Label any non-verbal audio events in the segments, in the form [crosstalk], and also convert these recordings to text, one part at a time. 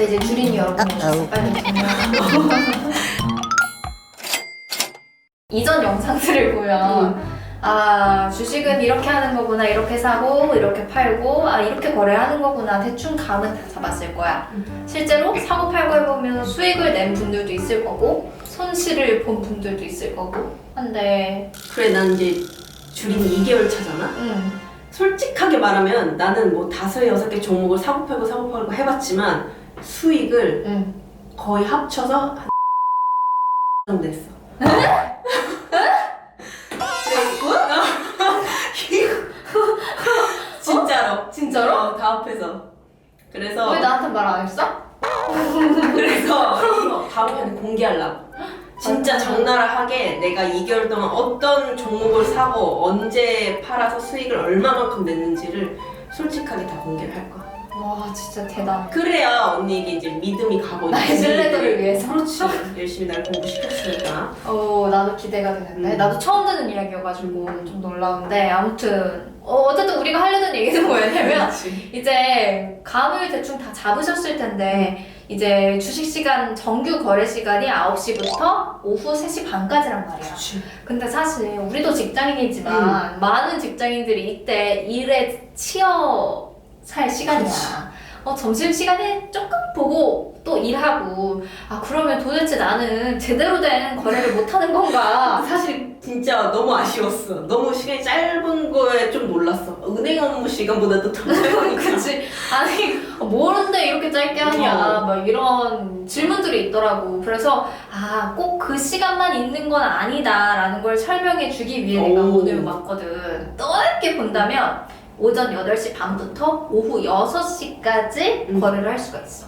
자 이제 주린이 여러분 오셨어. 빨리 이전 영상들을 보면 아 주식은 이렇게 하는 거구나 이렇게 사고 이렇게 팔고 아 이렇게 거래하는 거구나 대충 감은 다 잡았을 거야 실제로 사고 팔고 해보면 수익을 낸 분들도 있을 거고 손실을 본 분들도 있을 거고 한데 그래 난 이제 줄인 2개월 차잖아. 음, 솔직하게 말하면 나는 뭐 다섯 여섯 개 종목을 사고 팔고 사고 팔고 해봤지만 수익을 음. 거의 합쳐서 한 정도 됐어. 진짜로 진짜로? 어, 다 합해서 그래서 왜 나한테 말 안 했어? [laughs] 그래서 이거 다음에는 공개하려고. 진짜 적나라 하게 내가 2개월 동안 어떤 종목을 사고 언제 팔아서 수익을 얼마만큼 냈는지를 솔직하게 다 공개를 할 거야. 와 진짜 대단해 그래야 언니에게 이제 믿음이 가고 나의 신뢰도를 위해서 그렇지. 열심히 날 공부 시켰으니까. 어 나도 기대가 되는데 음. 나도 처음 듣는 이야기여가지고 좀 놀라운데 아무튼 어, 어쨌든 우리가 하려던 얘기는 뭐였냐면 그렇지. 이제 감을 대충 다 잡으셨을 텐데 이제 주식 시간 정규 거래 시간이 9시부터 오후 3시 반까지란 말이야. 그렇지. 근데 사실 우리도 직장인이지만 음. 많은 직장인들이 이때 일에 치여 살 시간이야. 어, 점심 시간에 조금 보고 또 일하고 아 그러면 도대체 나는 제대로 된 거래를 못 하는 건가? 사실 진짜 너무 아쉬웠어. 너무 시간이 짧은 거에 좀 놀랐어. 은행 업무 시간보다도 더 짧으니까. [laughs] 그치 아니 모르는데 이렇게 짧게 하냐 어. 막 이런 질문들이 있더라고 그래서 아 꼭 그 시간만 있는 건 아니다라는 걸 설명해 주기 위해 내가 오. 오늘 왔거든 넓게 본다면 오전 8시 반부터 오후 6시까지 음. 거래를 할 수가 있어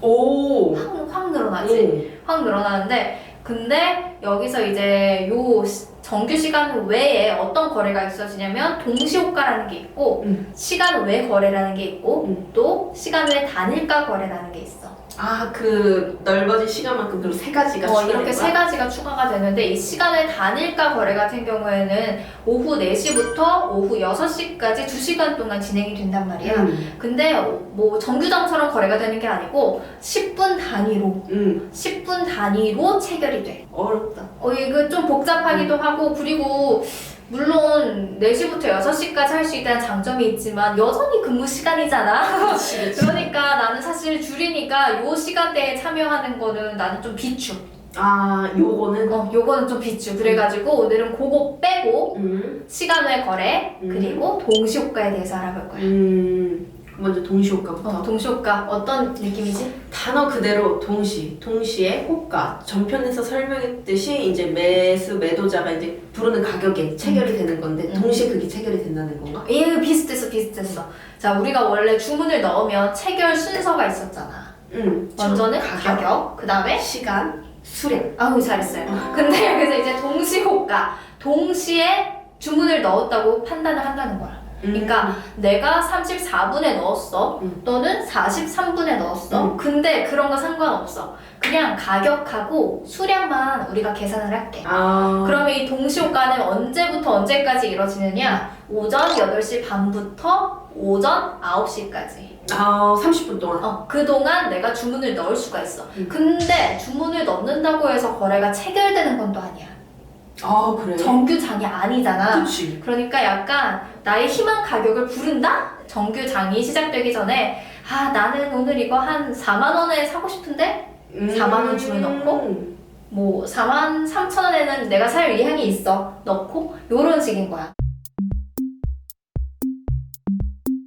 오. 확, 확 늘어나지 응. 확 늘어나는데 근데 여기서 이제 요 시- 정규 시간 외에 어떤 거래가 있어지냐면 동시호가라는 게 있고 음. 시간 외 거래라는 게 있고 음. 또 시간 외 단일가 거래라는 게 있어. 아, 그 넓어진 시간만큼 그리고 세 가지가 어, 추가된 이렇게 거야? 세 가지가 추가가 되는데 이 시간 외 단일가 거래 같은 경우에는 오후 4시부터 오후 6시까지 2시간 동안 진행이 된단 말이야. 음. 근데 뭐 정규장처럼 거래가 되는 게 아니고 10분 단위로 음. 10분 단위로 체결이 돼. 어렵다. 어, 이거 좀 복잡하기도 하고, 그리고, 물론, 4시부터 6시까지 할 수 있다는 장점이 있지만, 여전히 근무 시간이잖아. [laughs] 그러니까 나는 사실 줄이니까 요 시간대에 참여하는 거는 나는 좀 비추. 아, 요거는 어, 요거는 좀 비추. 그래가지고 오늘은 그거 빼고, 음. 시간 외 거래, 음. 그리고 동시 효과에 대해서 알아볼 거야. 음. 먼저 동시효과부터. 어, 동시효과 어떤 느낌이지? 단어 그대로 동시, 동시에 호가. 전편에서 설명했듯이 이제 매수 매도자가 이제 부르는 가격에 체결이 되는 건데 음. 동시에 그게 체결이 된다는 건가? 예, 비슷했어, 비슷했어. 자, 우리가 원래 주문을 넣으면 체결 순서가 있었잖아. 음. 먼저는 가격, 가격, 그 다음에 시간, 수량. 아우 잘했어요. 근데 여기서 이제 동시 호가 동시에 주문을 넣었다고 판단을 한다는 거야. 그러니까 내가 34분에 넣었어. 음. 너는 43분에 넣었어. 음. 근데 그런 거 상관없어. 그냥 가격하고 수량만 우리가 계산을 할게. 아. 그러면 이 동시호가는 언제부터 언제까지 이루어지느냐? 오전 8시 반부터 오전 9시까지. 아, 30분 동안. 어, 그동안 내가 주문을 넣을 수가 있어. 음. 근데 주문을 넣는다고 해서 거래가 체결되는 건 또 아니야. 아, 그래. 정규장이 아니잖아. 그치. 그러니까 약간 나의 희망 가격을 부른다? 정규 장이 시작되기 전에 아 나는 오늘 이거 한 4만 원에 사고 싶은데 4만 원 주문 넣고? 뭐 4만 3천 원에는 내가 살 의향이 있어 넣고 요런 식인 거야.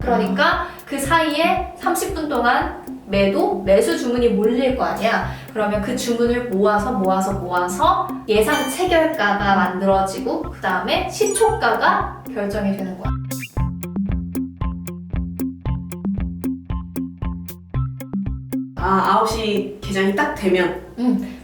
그러니까 그 사이에 30분 동안 매도, 매수 주문이 몰릴 거 아니야. 그러면 그 주문을 모아서 모아서 모아서 예상 체결가가 만들어지고 그 다음에 시초가가 결정이 되는 거야. 아, 9시 개장이 딱 되면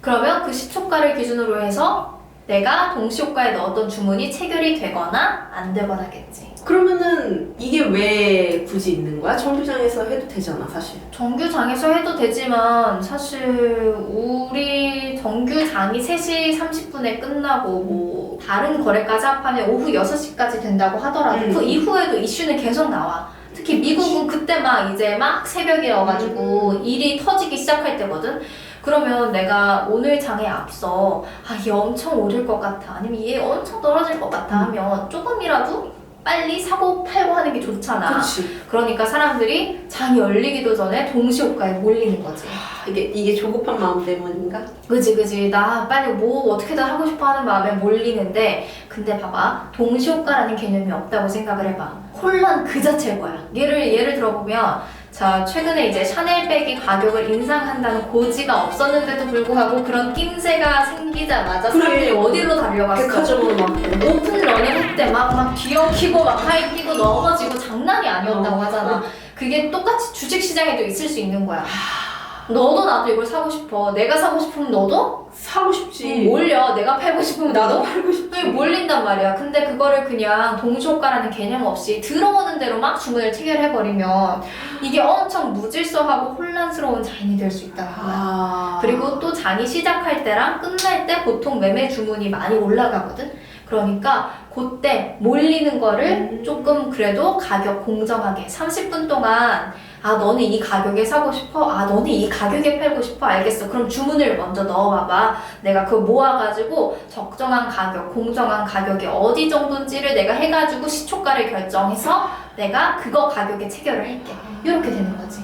그러면 그 시초가를 기준으로 해서 내가 동시효과에 넣었던 주문이 체결이 되거나 안 되거나겠지. 그러면은 이게 왜 굳이 있는 거야? 정류장에서 해도 되잖아, 사실. 정규장에서 해도 되지만 사실 우리 정규장이 3시 30분에 끝나고 뭐 다른 거래까지 합하면 오후 6시까지 된다고 하더라도 음. 그 이후에도 이슈는 계속 나와. 특히 미국은 그때 막 이제 막 새벽이어가지고 일이 터지기 시작할 때거든. 그러면 내가 오늘 장에 앞서 아, 얘 엄청 오를 것 같아. 아니면 얘 엄청 떨어질 것 같아 하면 조금이라도 빨리 사고 팔고 하는 게 좋잖아. 그렇지. 그러니까 사람들이 장이 열리기도 전에 동시호가에 몰리는 거지. 이게 이게 조급한 마음 때문인가? 그지 그지 나 빨리 뭐 어떻게든 하고 싶어 하는 마음에 몰리는데 근데 봐봐 동시효과라는 개념이 없다고 생각을 해봐 혼란 그 자체일 거야 예를 예를 들어보면 자 최근에 이제 샤넬백이 가격을 인상한다는 고지가 없었는데도 불구하고 그런 낌새가 생기자마자 사람들이. 어디로 달려갔어 백화점으로 막 오픈 러닝 할때 막막 뒤엉키고 막 하이 끼고 넘어지고 장난이 아니었다고 하잖아. 그게 똑같이 주식시장에도 있을 수 있는 거야 너도 나도 이걸 사고 싶어 내가 사고 싶으면 너도 사고 싶지. 몰려. 내가 팔고 싶으면 나도 팔고 싶지. 몰린단 말이야. 근데 그거를 그냥 동시효과라는 개념 없이 들어오는 대로 막 주문을 체결해버리면 이게 엄청 무질서하고 혼란스러운 장이 될 수 있다. 아. 그리고 또 장이 시작할 때랑 끝날 때 보통 매매 주문이 많이 올라가거든. 그러니까 그때 몰리는 거를 음. 조금 그래도 가격 공정하게 30분 동안 아 너는 이 가격에 사고 싶어? 아 너는 이 가격에 팔고 싶어? 알겠어. 그럼 주문을 먼저 넣어봐봐. 내가 그거 모아가지고 적정한 가격, 공정한 가격이 어디 정도인지를 내가 해가지고 시초가를 결정해서 내가 그거 가격에 체결을 할게. 이렇게 되는 거지.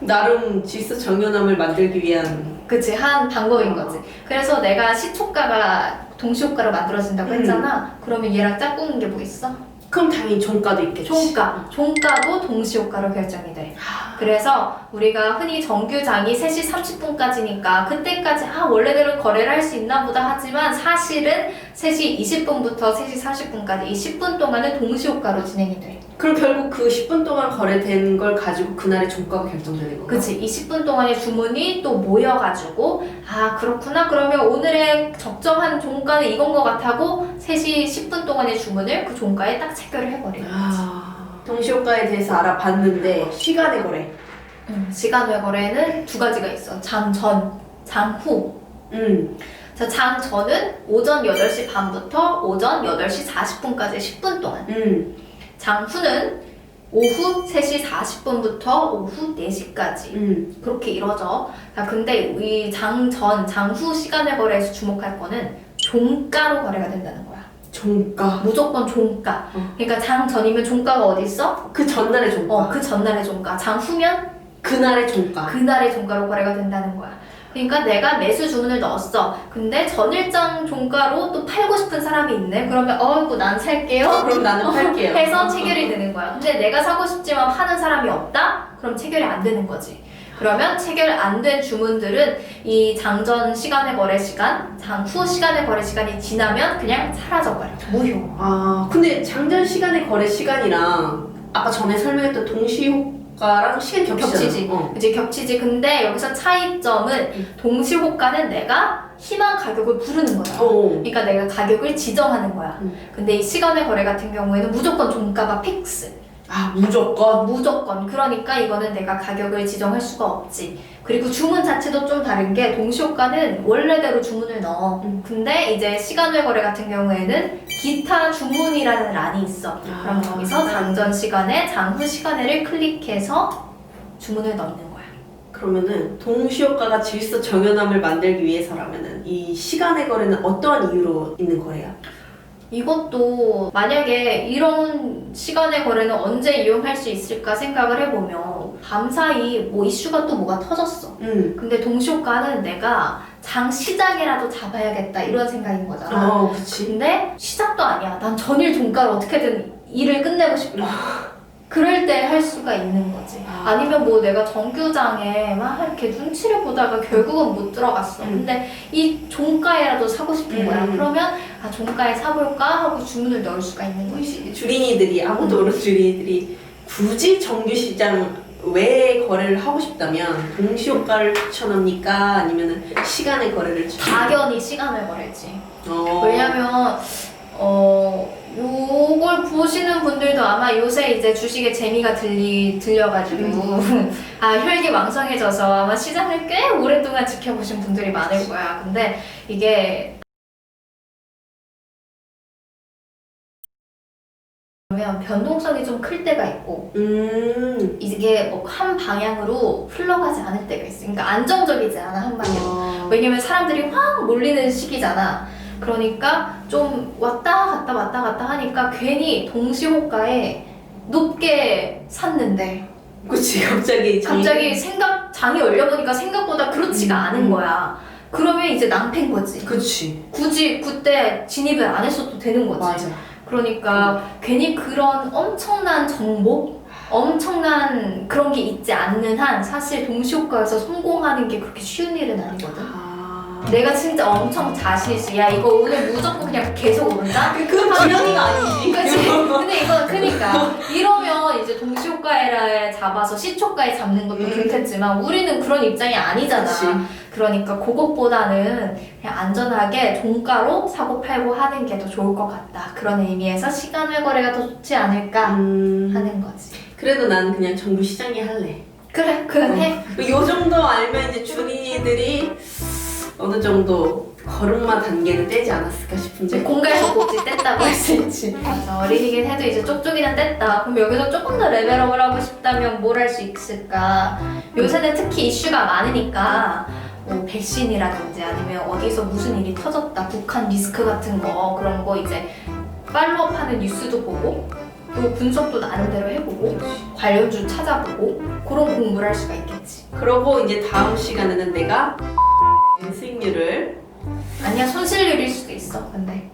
나름 질서 정연함을 만들기 위한 그치 한 방법인 거지. 그래서 내가 시초가가 동시효과로 만들어진다고 음. 했잖아. 그러면 얘랑 짝꿍인 게 뭐 있어? 그럼 당연히 종가도 있겠지. 종가. 종가도 동시효과로 결정이 돼. 그래서 우리가 흔히 정규장이 3시 30분까지니까 그때까지 아 원래대로 거래를 할 수 있나 보다 하지만 사실은 3시 20분부터 3시 30분까지 이 10분 동안은 동시효과로 진행이 돼. 그럼 결국 그 10분 동안 거래된 걸 가지고 그날의 종가가 결정되는 건가? 그치 20분 동안의 주문이 또 모여가지고 아 그렇구나 그러면 오늘의 적정한 종가는 이건 것 같다고 3시 10분 동안의 주문을 그 종가에 딱 체결을 해버리는 거지 아. 동시효과에 대해서 알아봤는데 시간의 거래. 음, 시간 외 거래는 두 가지가 있어 장 전, 장 후 음. 자, 장 전은 오전 8시 반부터 오전 8시 40분까지 10분 동안 음. 장후는 오후 3시 40분부터 오후 4시까지 음. 그렇게 이루어져. 자, 근데 이 장전, 장후 시간의 거래에서 주목할 거는 종가로 거래가 된다는 거야. 종가. 무조건 종가. 어. 그러니까 장전이면 종가가 어디 있어? 그 전날의 종가. 어, 그 전날의 종가. 장후면 그날의 종가. 그날의 종가로 거래가 된다는 거야. 그러니까 내가 매수 주문을 넣었어. 근데 전일장 종가로 또 팔고 싶은 사람이 있네. 그러면 어이구 난 살게요. 그럼 나는 팔게요. [laughs] 해서 체결이 되는 거야. 근데 내가 사고 싶지만 파는 사람이 없다? 그럼 체결이 안 되는 거지. 그러면 체결 안 된 주문들은 이 장전 시간의 거래 시간, 장후 시간의 거래 시간이 지나면 그냥 사라져버려. 무효. 아, 근데 장전 시간의 거래 시간이랑 아까 전에 설명했던 동시 시간 겹치잖아. 겹치지. 어. 이제 겹치지. 근데 여기서 차이점은 동시호가는 내가 희망 가격을 부르는 거야. 어. 그러니까 내가 가격을 지정하는 거야. 음. 근데 이 시간의 거래 같은 경우에는 무조건 종가가 픽스. 아, 무조건. 무조건. 그러니까 이거는 내가 가격을 지정할 수가 없지. 그리고 주문 자체도 좀 다른 게 동시호가는 원래대로 주문을 넣어. 음. 근데 이제 시간외 거래 같은 경우에는 기타 주문이라는 란이 있어. 그럼 아. 거기서 장전 시간에 장후 시간에를 클릭해서 주문을 넣는 거야. 그러면은 동시효과가 질서 정연함을 만들기 위해서라면은 이 시간의 거래는 어떠한 이유로 있는 거래야? 이것도 만약에 이런 시간의 거래는 언제 이용할 수 있을까 생각을 해보면 밤사이 뭐 이슈가 또 뭐가 터졌어. 음. 근데 동시효과는 내가 장 시작이라도 잡아야겠다 이런 생각인 거잖아. 어, 그치. 근데 시작도 아니야. 난 전일 종가로 어떻게든 일을 끝내고 싶어. [laughs] 그럴 때 할 수가 있는 거지. 아. 아니면 뭐 내가 정규장에 막 이렇게 눈치를 보다가 결국은 못 들어갔어. 음. 근데 이 종가에라도 사고 싶은 거야. 음. 그러면 아 종가에 사볼까 하고 주문을 넣을 수가 있는 거지. 주린이들이 아무도 모르는 주린이들이 굳이 정규 시장 외에 거래를 하고 싶다면 동시효과를 추천합니까? 아니면은 시간의 거래를 추천합니까? 당연히 시간을 걸지. 어. 왜냐면 어 요걸 보시는 분들도 아마 요새 이제 주식에 재미가 들리 들려가지고 [laughs] 아 혈기 왕성해져서 아마 시장을 꽤 오랫동안 지켜보신 분들이 많을 거야. 근데 이게 그러면 변동성이 좀 클 때가 있고 음. 이게 뭐 한 방향으로 흘러가지 않을 때가 있어. 그러니까 안정적이지 않아 한 방향. 어. 왜냐면 사람들이 확 몰리는 시기잖아. 그러니까 좀 왔다 갔다 왔다 갔다 하니까 괜히 동시호가에 높게 샀는데 그치 갑자기 장이- 갑자기 생각 장이 열려보니까 생각보다 그렇지가 음, 않은 음. 거야. 그러면 이제 낭패인 거지. 그치 굳이 그때 진입을 안 했어도 되는 거지. 그러니까 괜히 그런 엄청난 정보, 엄청난 그런 게 있지 않는 한 사실 동시효과에서 성공하는 게 그렇게 쉬운 일은 아니거든. 아. 내가 진짜 엄청 자신 있어. 야 이거 오늘 무조건 그냥 계속 오른다. 그 분명히가 아니지 그치? 근데 이건 그니까 이러면 이제 동시효과에 잡아서 시초가에 잡는 것도 음. 좋겠지만 우리는 그런 입장이 아니잖아. 그치. 그러니까 그것보다는 그냥 안전하게 종가로 사고 팔고 하는 게 더 좋을 것 같다. 그런 의미에서 시간외 거래가 더 좋지 않을까 음. 하는 거지. 그래도 난 그냥 정부 시장에 할래 그래, 그건 해. 요 정도 알면 이제 준이들이 어느 정도 걸음마 단계는 떼지 않았을까 싶은데 공갈소 꼭지 뗐다고 할 수 있지. 맞아, 어린이긴 해도 이제 쪽쪽이는 뗐다. 그럼 여기서 조금 더 레벨업을 하고 싶다면 뭘 할 수 있을까? 요새는 특히 이슈가 많으니까 뭐 백신이라든지 아니면 어디서 무슨 일이 터졌다, 북한 리스크 같은 거 그런 거 이제 팔로업하는 뉴스도 보고 그리고 분석도 나름대로 해보고 관련주 찾아보고 그런 공부를 할 수가 있겠지. 그러고 이제 다음 시간에는 내가 수익률을 아니야 손실률일 수도 있어. 근데